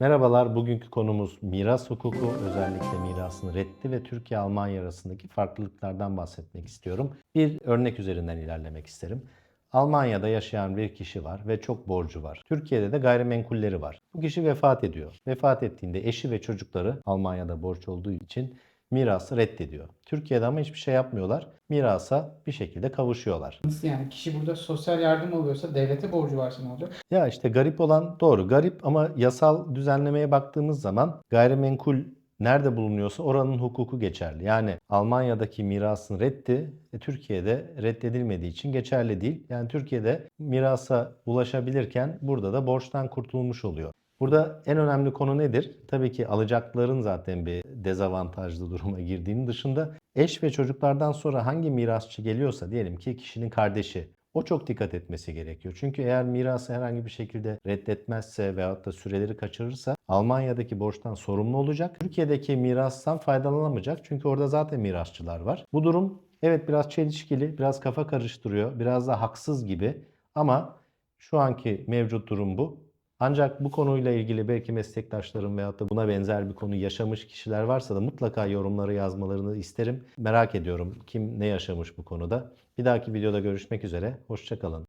Merhabalar, bugünkü konumuz miras hukuku, özellikle mirasın reddi ve Türkiye-Almanya arasındaki farklılıklardan bahsetmek istiyorum. Bir örnek üzerinden ilerlemek isterim. Almanya'da yaşayan bir kişi var ve çok borcu var. Türkiye'de de gayrimenkulleri var. Bu kişi vefat ediyor. Vefat ettiğinde eşi ve çocukları Almanya'da borç olduğu için mirası reddediyor. Türkiye'de ama hiçbir şey yapmıyorlar. Mirasa bir şekilde kavuşuyorlar. Nasıl yani? Kişi burada sosyal yardım alıyorsa devlete borcu varsa ne olacak? Ya işte garip olan doğru garip ama yasal düzenlemeye baktığımız zaman gayrimenkul nerede bulunuyorsa oranın hukuku geçerli. Yani Almanya'daki mirasın reddi e, Türkiye'de reddedilmediği için geçerli değil. Yani Türkiye'de mirasa ulaşabilirken burada da borçtan kurtulmuş oluyor. Burada en önemli konu nedir? Tabii ki alacakların zaten bir dezavantajlı duruma girdiğinin dışında eş ve çocuklardan sonra hangi mirasçı geliyorsa diyelim ki kişinin kardeşi o çok dikkat etmesi gerekiyor. Çünkü eğer mirası herhangi bir şekilde reddetmezse veyahut da süreleri kaçırırsa Almanya'daki borçtan sorumlu olacak. Türkiye'deki mirastan faydalanamayacak. Çünkü orada zaten mirasçılar var. Bu durum evet biraz çelişkili, biraz kafa karıştırıyor, biraz da haksız gibi ama şu anki mevcut durum bu. Ancak bu konuyla ilgili belki meslektaşlarım veyahut da buna benzer bir konu yaşamış kişiler varsa da mutlaka yorumlara yazmalarını isterim. Merak ediyorum kim ne yaşamış bu konuda. Bir dahaki videoda görüşmek üzere. Hoşçakalın.